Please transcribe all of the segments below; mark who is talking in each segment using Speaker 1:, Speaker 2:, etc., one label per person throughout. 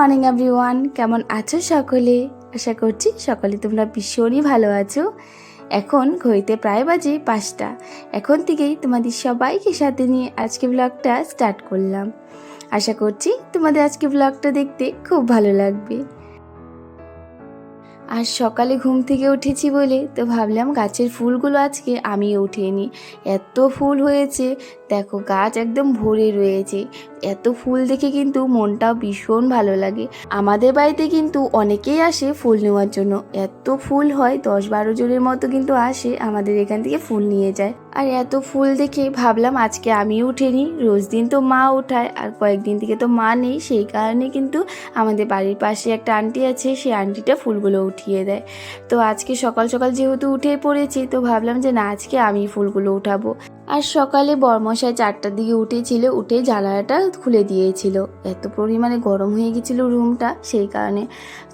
Speaker 1: Morning everyone কেমন আছো সকলে? আশা করছি সকলে তোমরা ভীষণই ভালো আছো। এখন ঘড়িতে প্রায় বাজে পাঁচটা। এখন থেকেই তোমাদের সবাইকে সাথে নিয়ে আজকে ব্লগটা স্টার্ট করলাম। আশা করছি তোমাদের আজকে ব্লগটা দেখতে খুব ভালো লাগবে। আর সকালে ঘুম থেকে উঠেছি বলে তো ভাবলাম গাছের ফুলগুলো আজকে আমি উঠিয়ে নিই। এত ফুল হয়েছে, দেখো গাছ একদম ভরে রয়েছে। এত ফুল দেখে কিন্তু মনটাও ভীষণ ভালো লাগে। আমাদের বাড়িতে কিন্তু অনেকেই আসে ফুল নেওয়ার জন্য। এত ফুল হয়, দশ বারো জনের মতো কিন্তু আসে, আমাদের এখান থেকে ফুল নিয়ে যায়। আর এত ফুল দেখে ভাবলাম আজকে আমি উঠে নিই রোজ দিন তো মা ওঠায়, আর কয়েকদিন থেকে তো মা নেই, সেই কারণে কিন্তু আমাদের বাড়ির পাশে একটা আন্টি আছে সেই আন্টিটা ফুলগুলো উঠিয়ে দেয়। তো আজকে সকাল সকাল যেহেতু উঠে পড়েছি, তো ভাবলাম যে না, আজকে আমি ফুলগুলো উঠাবো। আর সকালে বরমশাই চারটার দিকে উঠেছিল উঠে জানালাটা খুলে দিয়েছিল। এত পরিমাণে গরম হয়ে গেছিল রুমটা, সেই কারণে।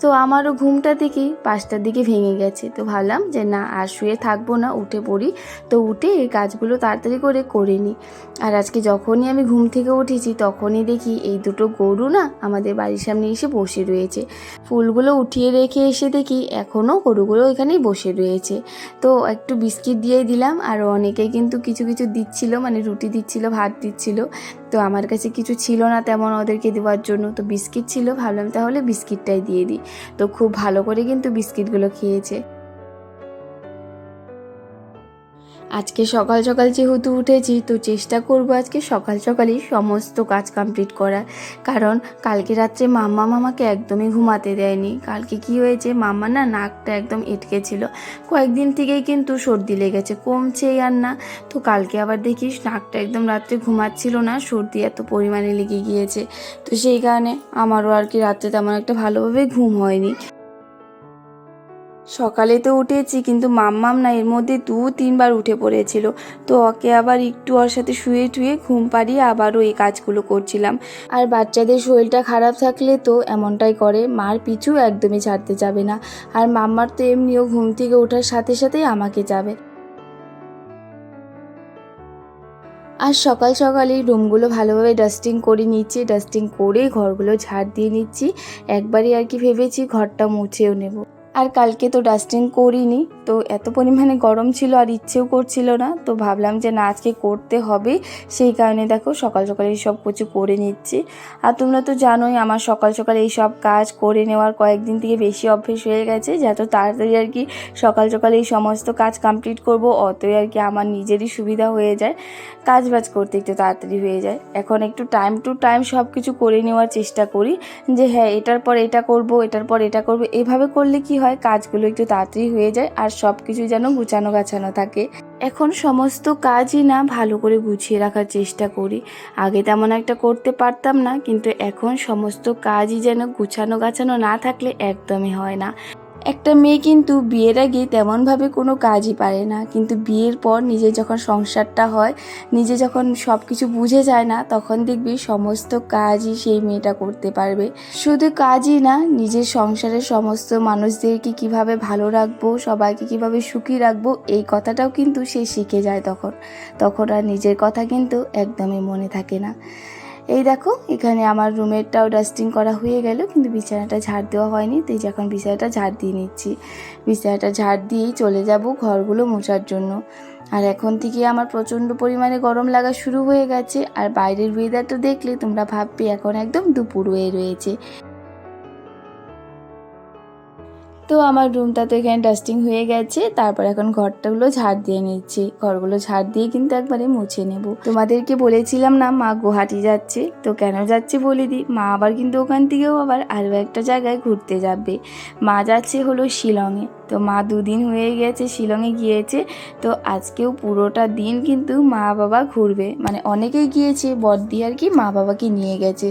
Speaker 1: তো আমারও ঘুমটা থেকে পাঁচটার দিকে ভেঙে গেছে। তো ভাবলাম যে না, আর শুয়ে থাকব না, উঠে পড়ি। তো উঠে এই কাজগুলো তাড়াতাড়ি করে করে নিই। আর আজকে যখনই আমি ঘুম থেকে উঠেছি, তখনই দেখি এই দুটো গরু না আমাদের বাড়ির সামনে এসে বসে রয়েছে। ফুলগুলো উঠিয়ে রেখে এসে দেখি এখনও গরুগুলো এখানেই বসে রয়েছে। তো একটু বিস্কিট দিয়ে দিলাম, আর অনেকেই কিন্তু কিছু কিছু দিচ্ছিল মানে রুটি দিচ্ছিল, ভাত দিচ্ছিল। তো আমার কাছে কিছু ছিল না তেমন ওদেরকে দেওয়ার জন্য। তো বিস্কিট ছিল, ভাবলাম তাহলে বিস্কিটটাই দিয়ে দিই। তো খুব ভালো করে কিন্তু বিস্কিটগুলো খেয়েছে। আজকে সকাল সকাল যেহেতু উঠেছি, তো চেষ্টা করব আজকে সকাল সকালই সমস্ত কাজ কমপ্লিট করার। কারণ কালকে রাত্রে মাম্মা মামাকে একদমই ঘুমাতে দেয়নি। কালকে কি হয়েছে, মাম্মা না নাকটা একদম এটকে ছিল। কয়েকদিন থেকেই কিন্তু সর্দি লেগেছে, কমছেই আর না। তো কালকে আবার দেখিস নাকটা একদম রাত্রে ঘুমাচ্ছিল না, সর্দি এত পরিমাণে লেগে গিয়েছে। তো সেই কারণে আমারও আর কি রাত্রে তেমন একটা ভালোভাবে ঘুম হয়নি। সকালে তো উঠেছি, কিন্তু মাম্মাম না এর মধ্যে দু তিনবার উঠে পড়েছিল। তো ওকে আবার একটু ওর সাথে শুয়ে টুয়ে ঘুম পাড়িয়ে আবারও এই কাজগুলো করছিলাম। আর বাচ্চাদের শরীরটা খারাপ থাকলে তো এমনটাই করে, মার পিছু একদমই ছাড়তে যাবে না। আর মাম্মার তো এমনিও ঘুম থেকে ওঠার সাথে সাথেই আমাকে যাবে। আর সকাল সকালেই রুমগুলো ভালোভাবে ডাস্টিং করে নিচ্ছি, ডাস্টিং করে ঘরগুলো ঝাড় দিয়ে নিচ্ছি। একবারই আর কি ভেবেছি ঘরটা মুছেও নেব। আর কালকে তো ডাস্টিং করিনি, তো এত পরিমাণে গরম ছিল আর ইচ্ছেও করছিল না, তো ভাবলাম যে না, আজকে করতে হবে। সেই কারণে দেখো সকাল সকাল এই সব কিছু করে নিচ্ছি। আর তোমরা তো জানোই আমার সকাল সকাল এই সব কাজ করে নেওয়ার কয়েকদিন থেকে বেশি অভ্যেস হয়ে গেছে, যত তাড়াতাড়ি আর কি সকাল সকাল এই সমস্ত কাজ কমপ্লিট করব অতই আর কি আমার নিজেরই সুবিধা হয়ে যায় কাজ বাজ করতে একটু তাড়াতাড়ি হয়ে যায়। এখন একটু টাইম টু টাইম সব কিছু করে নেওয়ার চেষ্টা করি, যে হ্যাঁ এটার পর এটা করব, এটার পর এটা করব, এভাবে করলে কি হয়? কাজগুলো একটু তাড়াতাড়ি হয়ে যায় আর সব কিছু যেন গুছানো গাছানো থাকে। এখন সমস্ত কাজই না ভালো করে গুছিয়ে রাখার চেষ্টা করি। আগে তেমন একটা করতে পারতাম না, কিন্তু এখন সমস্ত কাজই যেন গুছানো গাছানো না থাকলে একদমই হয় না। একটা মেয়ে কিন্তু বিয়ের আগে তেমনভাবে কোনো কাজই পারে না। কিন্তু বিয়ের পর নিজে যখন সংসারটা হয়, নিজে যখন সব কিছু বুঝে যায় না, তখন দেখবি সমস্ত কাজই সেই মেয়েটা করতে পারবে। শুধু কাজই না, নিজের সংসারের সমস্ত মানুষদেরকে কীভাবে ভালো রাখব, সবাইকে কীভাবে সুখী রাখব, এই কথাটাও কিন্তু সে শিখে যায় তখন। তখন আর নিজের কথা কিন্তু একদমই মনে থাকে না। এই দেখো, এখানে আমার রুমেরটাও ডাস্টিং করা হয়ে গেল, কিন্তু বিছানাটা ঝাড় দেওয়া হয়নি তাই এখন বিছানাটা ঝাড় দিয়ে নিচ্ছি। বিছানাটা ঝাড় দিয়েই চলে যাব ঘরগুলো মোছার জন্য। আর এখন থেকে আমার প্রচণ্ড পরিমাণে গরম লাগা শুরু হয়ে গেছে, আর বাইরের ওয়েদারটা দেখলে তোমরা ভাববে এখন একদম দুপুর হয়ে রয়েছে। তো আমার রুমটা তো এখানে ডাস্টিং হয়ে গেছে, তারপর এখন ঘরটাগুলো ঝাড় দিয়ে নিচ্ছি। ঘরগুলো ঝাড় দিয়ে কিন্তু একবারে মুছে নেব। তোমাদেরকে বলেছিলাম না, মা গুয়াহাটি যাচ্ছে, তো কেন যাচ্ছে বলে দিই মা আবার কিন্তু ওখান থেকেও আবার আরও একটা জায়গায় ঘুরতে যাবে। মা যাচ্ছে হলো শিলংয়ে। তো মা দুদিন হয়ে গেছে, শিলংয়ে গিয়েছে, তো আজকেও পুরোটা দিন কিন্তু মা বাবা ঘুরবে। মানে অনেকেই গিয়েছে বড়দি আর কি মা বাবাকে নিয়ে গেছে।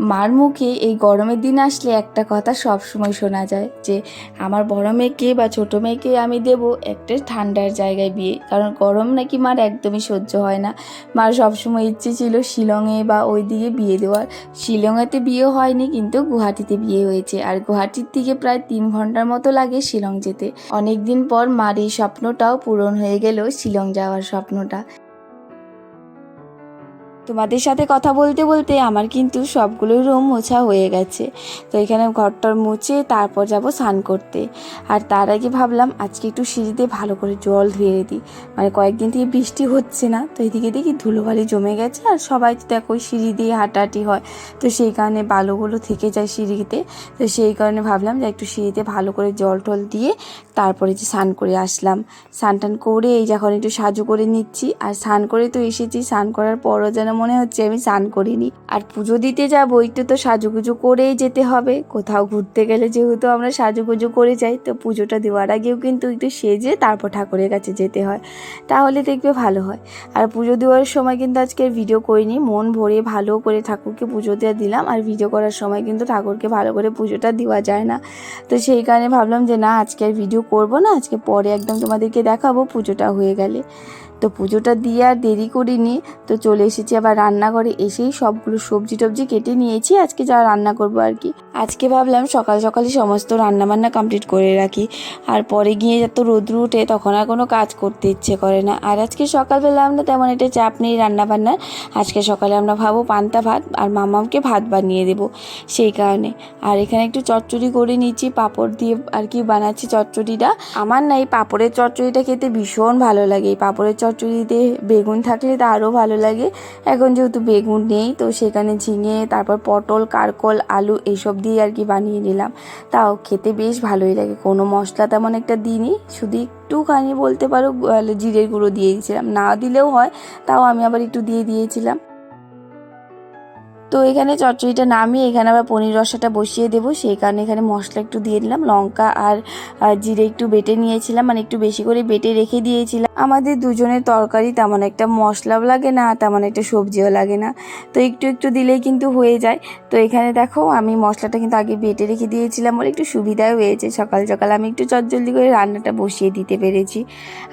Speaker 1: মার মুখে এই গরমের দিন আসলে একটা কথা সব সময় শোনা যায় যে, আমার বড় মেয়েকে বা ছোট মেয়েকে আমি দেব একটা ঠান্ডার জায়গায় বিয়ে। কারণ গরম নাকি মার একদমই সহ্য হয় না। মার সবসময় ইচ্ছে ছিল শিলংয়ে বা ওই দিকে বিয়ে দেওয়ার। শিলংয়েতে বিয়ে হয়নি, কিন্তু গুয়াহাটিতে বিয়ে হয়েছে। আর গুয়াহাটির থেকে প্রায় তিন ঘণ্টার মতো লাগে শিলং যেতে। অনেক দিন পর মার এই স্বপ্নটাও পূরণ হয়ে গেল শিলং যাওয়ার স্বপ্নটা। তোমাদের সাথে কথা বলতে বলতে আমার কিন্তু সবগুলোই রুম মোছা হয়ে গেছে। তো এখানে ঘরটার মুছে তারপর যাব স্নান করতে। আর তার আগে ভাবলাম আজকে একটু সিঁড়িতে ভালো করে জল ধুয়ে দিই। মানে কয়েকদিন থেকে বৃষ্টি হচ্ছে না, তো এদিকে দেখি ধুলোবালি জমে গেছে আর সবাই তো দেখো সিঁড়ি দিয়ে হাঁটাহাঁটি হয়। তো সেই কারণে বালুগুলো থেকে যায় সিঁড়িতে। তো সেই কারণে ভাবলাম যে একটু সিঁড়িতে ভালো করে জল টল দিয়ে তারপরে যে স্নান করে আসলাম। স্নান টান করে এই যখন একটু সাজু করে নিচ্ছি। আর স্নান করে তো এসেছি, স্নান করার পরও যেন মনে হচ্ছে আমি স্নান করিনি। আর পুজো দিতে যাব, একটু তো সাজুগুজু করেই যেতে হবে। কোথাও ঘুরতে গেলে যেহেতু আমরা সাজুগুজু করে যাই, তো পুজোটা দেওয়ার আগেও কিন্তু একটু সেজে তারপর ঠাকুরের কাছে যেতে হয়। তাহলে দেখবে ভালো হয়। আর পুজো দেওয়ার সময় কিন্তু আজকে ভিডিও করিনি। মন ভরে ভালো করে ঠাকুরকে পুজো দেওয়া দিলাম। আর ভিডিও করার সময় কিন্তু ঠাকুরকে ভালো করে পুজোটা দেওয়া যায় না। তো সেই কারণে ভাবলাম যে না, আজকে আর ভিডিও করব না আজকে পরে একদম তোমাদেরকে দেখাবো পুজোটা হয়ে গেলে। তো পুজোটা দিয়ে আর দেরি করিনি, তো চলে এসেছি আবার রান্নাঘরে এসেই সবগুলো সবজি টবজি কেটে নিয়েছি, আজকে যা রান্না করব আর কি। আজকে ভাবলাম সকাল সকালই সমস্ত রান্না বান্না কমপ্লিট করে রাখি, আর পরে গিয়ে যত রোদ্র উঠে তখন আর কোনো কাজ করতে ইচ্ছে করে না। আর আজকে সকালবেলা আমরা তেমন একটা চাপ নেই রান্না বান্নার আজকে সকালে আমরা ভাবো পান্তা ভাত আর মামামকে ভাত বানিয়ে দেব সেই কারণে। আর এখানে একটু চচ্চড়ি করে নিচ্ছি পাঁপড় দিয়ে আর কি বানাচ্ছি চচ্চড়িটা। আমার না এই পাঁপড়ের চচ্চড়িটা খেতে ভীষণ ভালো লাগে, এই পাঁপড়ের চচ্চড়িতে বেগুন থাকলে তা আরও ভালো লাগে। এখন যেহেতু বেগুন নেই, তো সেখানে ঝিঙে, তারপর পটল, কারকল, আলু এইসব দিয়ে আর কি বানিয়ে নিলাম। তাও খেতে বেশ ভালোই লাগে। কোনো মশলা তেমন একটা দিইনি, শুধু একটুখানি বলতে পারো জিরের গুঁড়ো দিয়ে দিয়েছিলাম। না দিলেও হয়, তাও আমি আবার একটু দিয়ে দিয়েছিলাম। তো এখানে চচ্চড়িটা নামিয়ে এখানে আবার পনির রসাটা বসিয়ে দেবো। সেই কারণে এখানে মশলা একটু দিয়ে দিলাম, লঙ্কা আর জিরে একটু বেটে নিয়েছিলাম মানে একটু বেশি করে বেটে রেখে দিয়েছিলাম। আমাদের দুজনের তরকারি তেমন একটা মশলাও লাগে না, তেমন একটা সবজিও লাগে না। তো একটু একটু দিলেই কিন্তু হয়ে যায়। তো এখানে দেখো আমি মশলাটা কিন্তু আগে বেটে রেখে দিয়েছিলাম বলে একটু সুবিধাও হয়েছে। সকাল সকাল আমি একটু চটজলদি করে রান্নাটা বসিয়ে দিতে পেরেছি।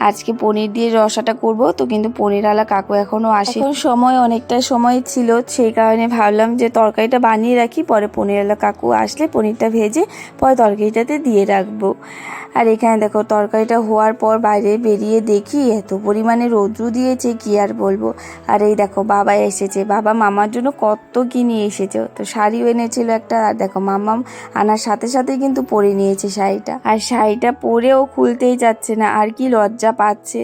Speaker 1: আজকে পনির দিয়ে রসাটা করব, তো কিন্তু পনিরওয়ালা কাকু এখনও আসে সময় অনেকটা সময় ছিল, সেই কারণে ভাবলাম যে তরকারিটা বানিয়ে রাখি, পরে পনির পনিরওয়ালা কাকু আসলে পনিরটা ভেজে পরে তরকারিটাতে দিয়ে রাখব। আর এখানে দেখো তরকারিটা হওয়ার পর বাইরে বেরিয়ে দেখি এত পরিমাণে রৌদ্র দিয়েছে, কি আর বলব? আর এই দেখো বাবা এসেছে, বাবা মামার জন্য কত কি নিয়ে এসেছে। তো শাড়িও এনেছিল একটা, আর দেখো মামাম আনার সাথে সাথে কিন্তু পরে নিয়েছে শাড়িটা। আর শাড়িটা পরেও খুলতেই যাচ্ছে না, আর কি লজ্জা পাচ্ছে।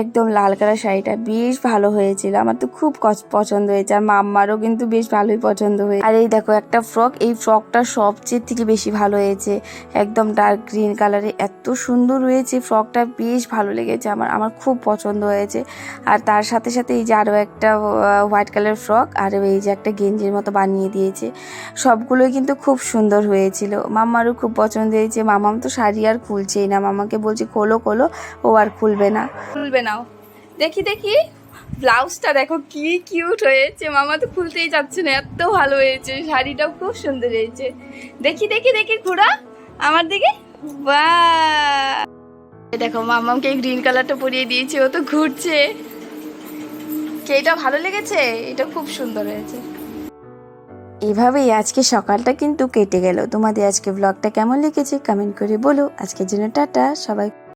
Speaker 1: একদম লাল কালার শাড়িটা, বেশ ভালো হয়েছিল। আমার তো খুব পছন্দ হয়েছে, আর মাম্মারও কিন্তু বেশ ভালোই পছন্দ হয়েছে। আর এই দেখো, একটা ফ্রক এই ফ্রকটা সবচেয়ে থেকে বেশি ভালো হয়েছে। একদম ডার্ক গ্রিন কালারে এত সুন্দর হয়েছে ফ্রকটা বেশ ভালো লেগেছে আমার আমার খুব পছন্দ হয়েছে। আর তার সাথে সাথে এই যে আরও একটা হোয়াইট কালার ফ্রক আর এই যে একটা গেঞ্জির মতো বানিয়ে দিয়েছে। সবগুলোই কিন্তু খুব সুন্দর হয়েছিল। মামারও খুব পছন্দ হয়েছে। মামাম তো শাড়ি আর খুলছেই না। মামাকে বলছে, খোলো খোলো, ও আর খুলবে না। খুলবে নাও দেখি দেখি। ব্লাউজটা দেখো কি কিউট হয়েছে। মামা তো খুলতেই যাচ্ছে না, এত ভালো হয়েছে। শাড়িটাও খুব সুন্দর হয়েছে। দেখি দেখি দেখি ঘোরা আমার দিকে। বাহ! দেখো, মামামকে গ্রিন কালারটা পরিয়ে দিয়েছে, ও তো ঘুরছে। কে, এটা ভালো লেগেছে? এটা খুব সুন্দর হয়েছে। এভাবেই আজকে সকালটা কিন্তু কেটে গেল। তোমাদের আজকে ব্লগটা কেমন লেগেছে কমেন্ট করে বলো। আজকের জন্য টাটা, সবাই